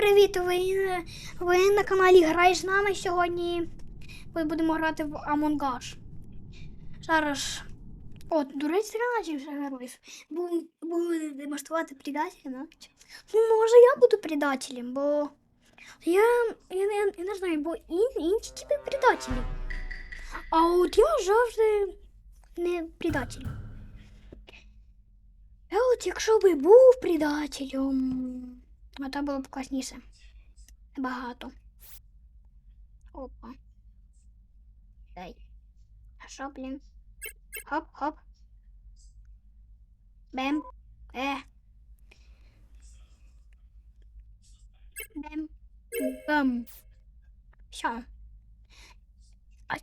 привіт! Ви, ви на каналі Граєш з нами сьогодні. Ми будемо грати в Among Us. Зараз. О, до речі, 13 вже героїв. Бу- Буду демонструвати предателя. Ну, може, я буду предателем, бо я, я, я, я не знаю, бо ін, інші типи предателі. А от я завжди не предатель. Я от якщо би був предателем, а то було б класніше. Багато. Опа. Дай. А що, блін? Хоп, хоп. Бем. Е. Бем. Бам. Все. А.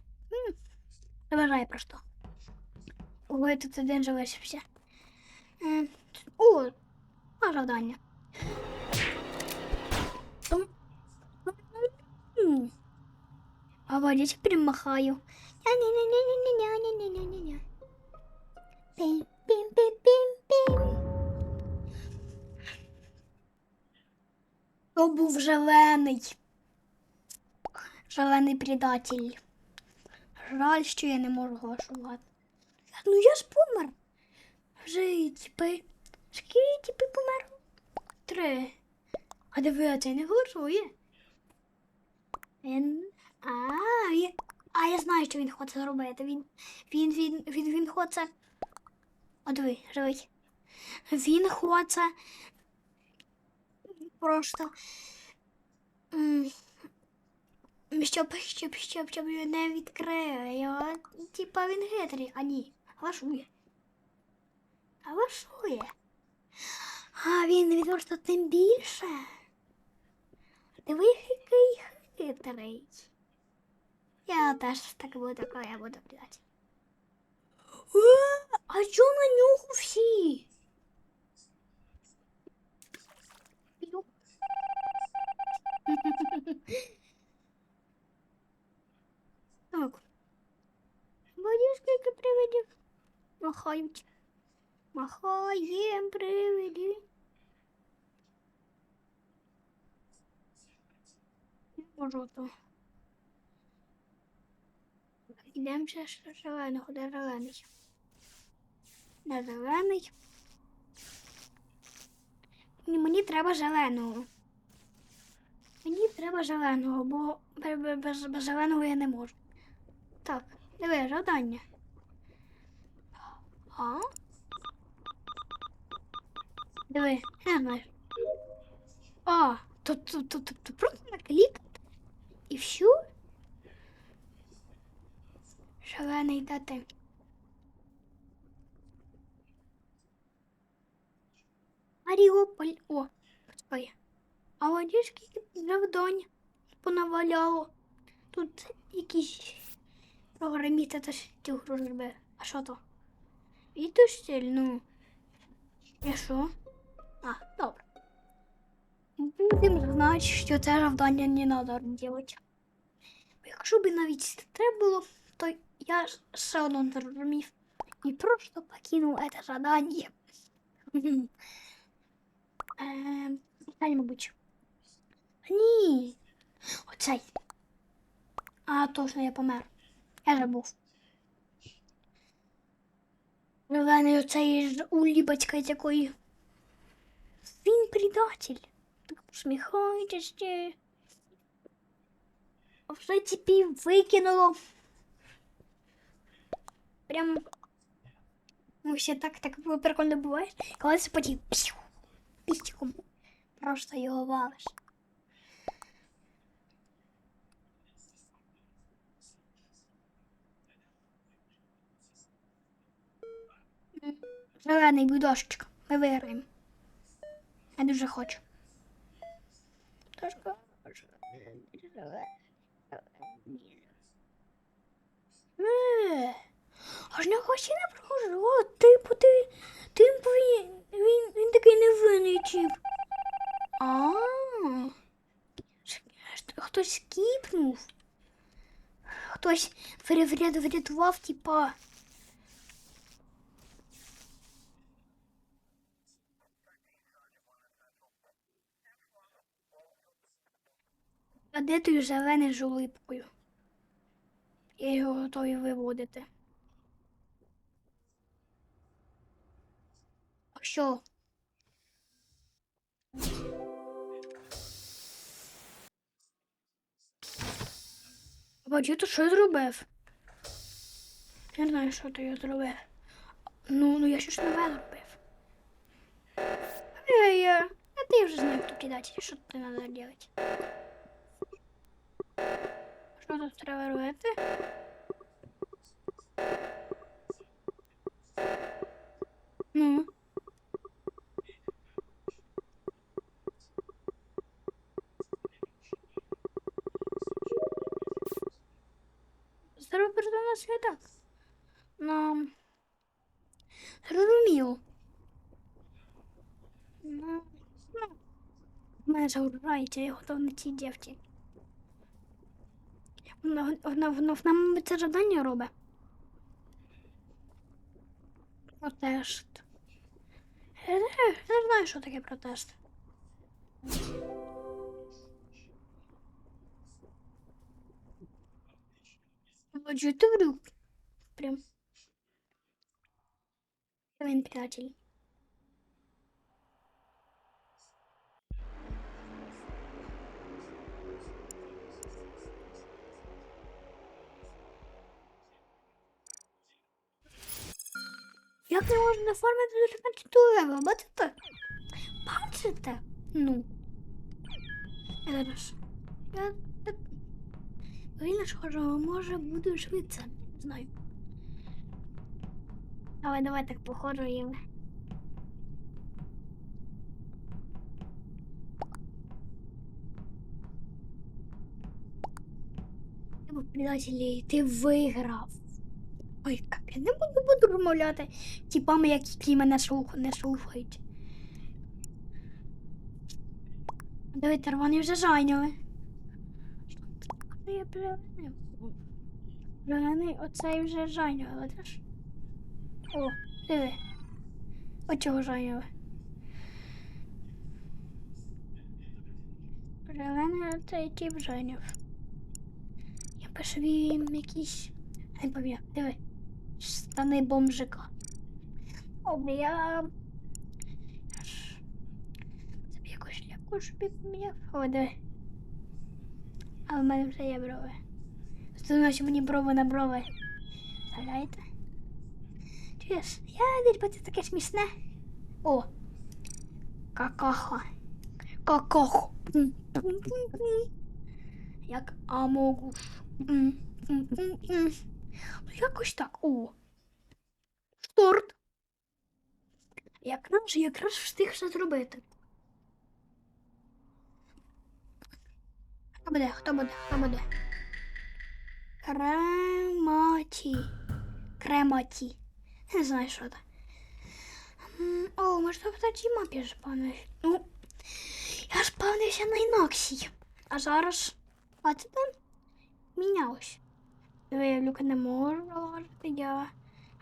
Заважай просто. Ой, тут один. Е, О, а завдання. Аварічик перемахаю. Пім, пім, пім, пім. То був зелений. Шалений предатель. Жаль, що я не можу голосувати. Ну я ж помер. Вже типи. Скільки типи помер? Три. А диви, а це не голосує. Він. А, він... а я знаю, що він хоче зробити. Він. Він він він він хоче. О, диви, живий. Він хоче. Просто. Щоб, щоб, щоб, щоб він не відкрив. Його, типа він хитрий, а ні. Глашує. Глашує. А він просто тим більше. Диви, який Викторович. Я даже так буду, такое я буду плевать. А чё на нюху все? Так. Водишки приведи. Махаем. Махаем приведи. круто. Йдемо ще зеленого, де зелений. Де зелений. І мені треба зеленого. Мені треба зеленого, бо без, без зеленого я не можу. Так, диви, завдання. А? Диви, не знаю. А, тут тут, тут, тут просто наклік і все. Зелений дати. Маріуполь. О, почекай. А воді скільки завдань понаваляло. Тут якісь програмісти теж цю гру зробили. А що то? Відустіль, ну. І що? Добре. Знати, що це завдання не треба робити. Якщо б навіть треба було, то я все одно не. І просто покинув це задання. Ем, Оцей, мабуть. Ні. Оцей. А, точно я помер. Я забув. Зелений оцей з улібочкою такої. Він предатель. Посміхаєтеся. А все викинуло. Прям. Ну, ще так, так прикольно буває. Коли це потім пістиком просто його валиш. Зелений будошечка. Ми виграємо. Я дуже хочу. Е, Аж не хоче не прохожу. О, типу, ти, типу, він, він, він такий невинний тип. А, хтось скіпнув. Хтось врятував, типа. А де той зелений з улипкою? Я його готовий виводити. А Що? Бачу, то що зробив? Я знаю, що то я зробив. Ну, ну я щось нове зробив. Я, я, а ти вже знаю, хто кидати, що ти треба робити. Що тут треба робити? Ну. Зараз передо нас так. Нам зрозуміло. Ну, ну, мене загружається, я готов на цій дівці. Вона, вона, вона, вона, це завдання робить. Протест. Я не, я не знаю, що таке протест. Отже, ти. Прям. Він приятель. Як не можна оформити Лева? Бачите? Бачите? Ну. Я зараз. Я так. Він схоже, може буде швидше. Не знаю. Давай, давай так походжу і. Предателі, ти виграв. Я не буду, буду розмовляти типами, які мене слух, не слухають. Давайте вони вже зайняли. Я пригнив? Оцей вже зайняли, теж. О, диви. От чого зайняли. Пригни, оцей тип зайняв. Я пишу їм якісь. Не пам'ятаю, диви. Штани бомжика. О, бля. Я ж Собі якусь шляпку собі поміняв. О, диви. А в мене вже є брови. Становиться мені брови на брови. Вставляєте? Чуєш? Я десь бачу таке смішне. О! Какаха. Какахо. Пум-пум-пум-пум. Як амогуш. Ну, якось так. О. Торт. Як нам же якраз встиг все зробити. Хто буде? Хто буде? Хто буде? Крематі. Крематі. Не знаю, що це. О, може в такій мапі спавнився. Ну, я спавнився на інаксі. А зараз. Там мінялось.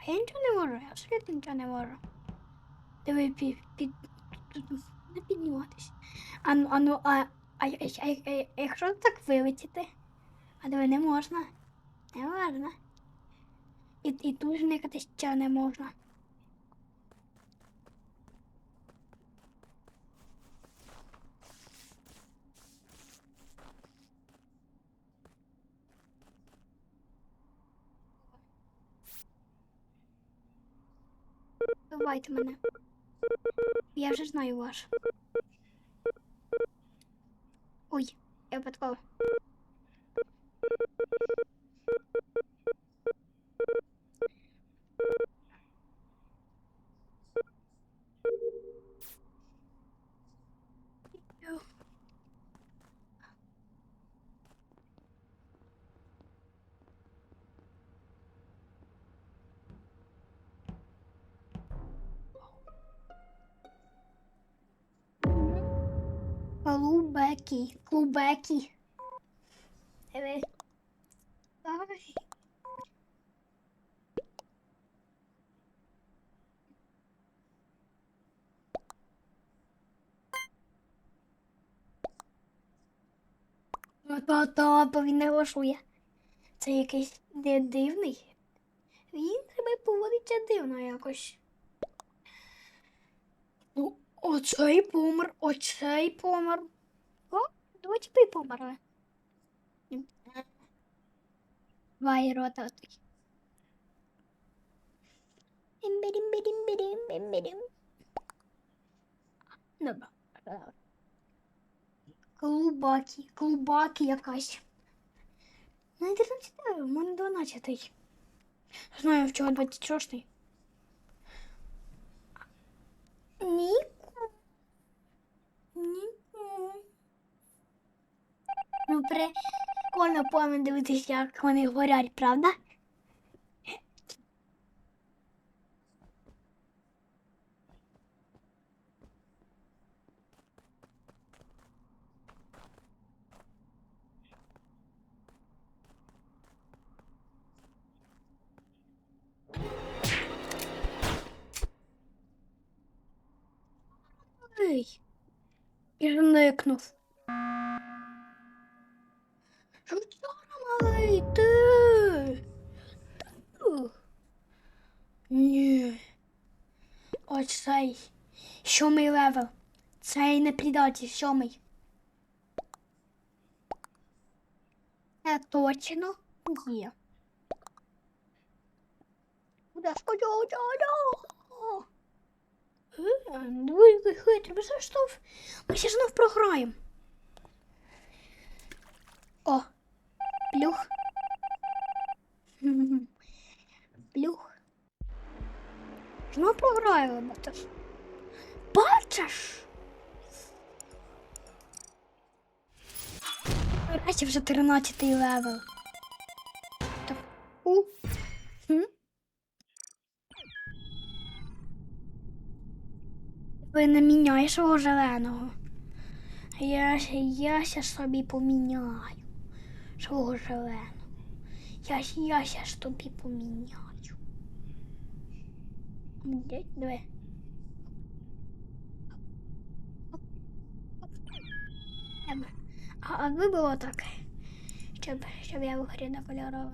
Я нічого не можу, я абсолютно нічого не можу. Диви, під, під, не підніматись. А ну, а ну, а, а, а, а, а, а якщо так вилетіти? А диви, не можна. Не можна. І, і тут зникатись ще не можна. Давайте мене. Я вже знаю ваш. Ой, я випадково. Клубеки, клубеки. Диви. Давай. Та-та-та, бо він не голосує. Це якийсь де дивний. Він себе поводиться дивно якось. Ну, оцей помер, оцей помер. О, два тіпи померли. Вай рота той. Бім-бім-бім-бім-бім-бім. Добре. Клубаки, клубаки якась. На інтернеті в мене 12. Знаю, в чого 26. Ніку. Ну, прикольно повинно дивитися, як вони горять, правда? Ей. І. Жучара Цей не предатель, сьомий. Це точно є. Куда ж Двоє хитрий, ми ж знов, ми ще знов програємо. О, плюх. Плюх. Знов програємо, бачиш. Бачиш? Нарешті вже 13 левел. Так. У. Хм? Ви не міняєш свого зеленого. Я, я ще собі поміняю свого зеленого. Я, я ще ж тобі поміняю. Диви. А, а аби було так, щоб, щоб я в грі на кольорове.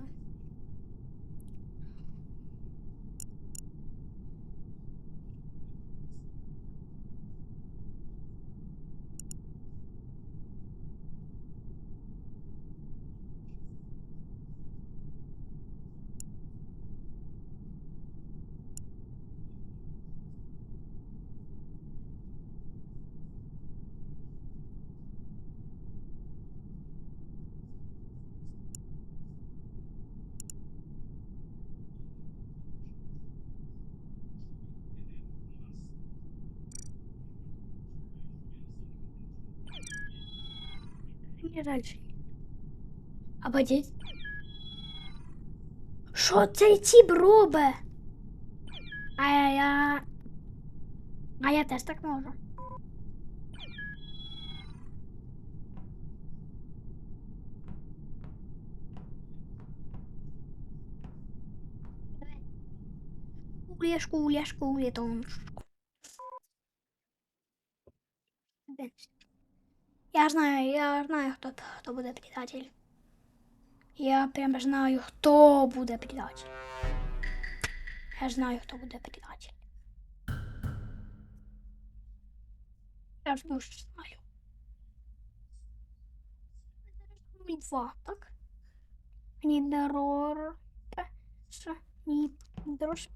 Ні, далі. Ободіть. Що цей тіп робить? А я, я... А я теж так можу. Шкулі, шкулі, шкулі, тоншку. Я знаю, я знаю, хто, хто буде предатель. Я прям знаю, хто буде предатель. Я знаю, хто буде предатель. Я ж дуже знаю. Мені два, так? Ні дорор. Ні дорож.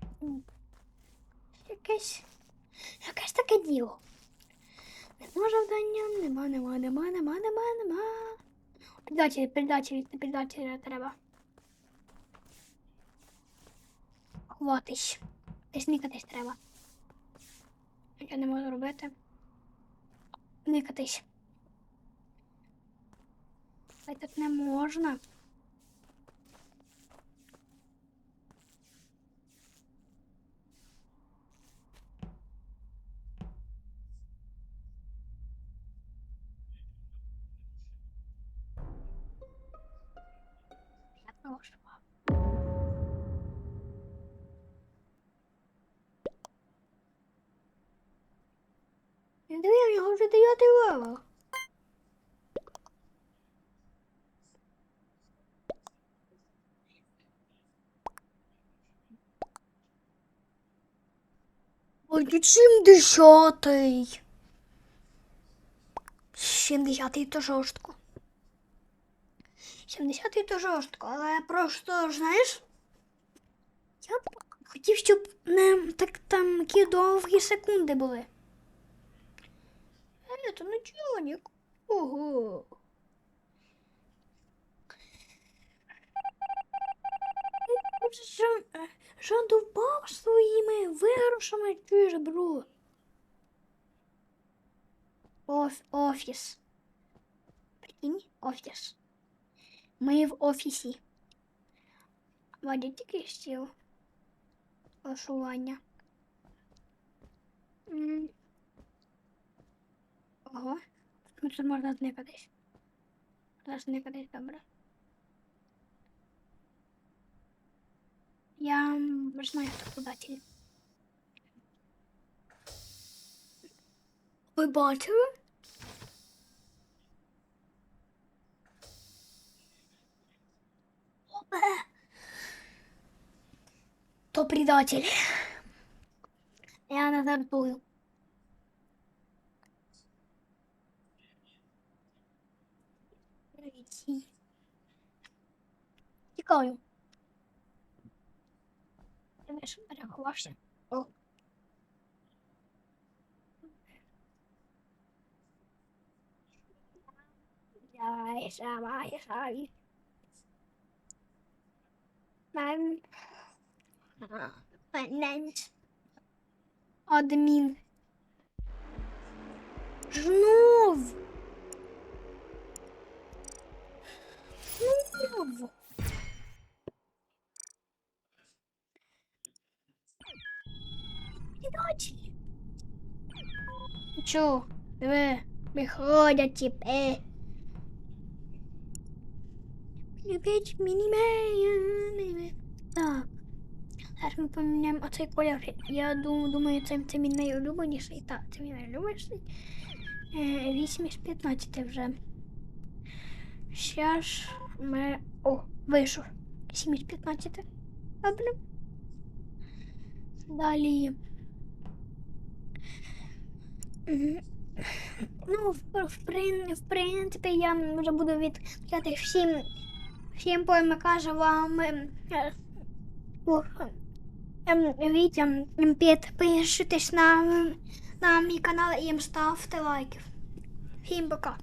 Якесь. Якесь таке діло. Нема завдання, нема, нема, нема, нема, нема, нема. Предатель, предатель, предателя треба. Хватись. Десь никатись треба. Я не можу робити. Никатись. Ай, так не можна. нього вже дев'ятий левел. Ой, чим десятий? Сімдесятий то жорстко. Сімдесятий то жорстко, але просто знаєш. Я б хотів, щоб не так там такі довгі секунди були. Е, то начальник. Ого. Жан, е, Жан довбав своїми виграшами чуєш, бро. Оф, офіс. Прикинь, офіс. Ми в офісі. Вадя тільки стіл. Пошування. Ого. Ну, Тут можна зникатись. Зараз зникатись, добре. Я знаю, хто податель. Ви бачили? То предатель. Я не жартую. Привіт. Тікаю. Ти знаєш, переховався. О. Давай, давай, давай. Мен. Менець. Адмін. Знов. Знов. Предателі. Чо? Диви, виходять тіпи. Любіть мінімея. Так. Зараз ми поміняємо оцей колір. Я думаю, це, це мій найулюбленіший. Так, це мій найулюбленіший. Е, 8 із 15 вже. Ж ми. О, вийшов. 7 із 15. Добре. Далі. Ну, в, в, принципі, я вже буду відключати всім, всім покажу вам ем, о, ем. Ем, Підпишитесь на, на мій канал і ставте лайків. Всім пока.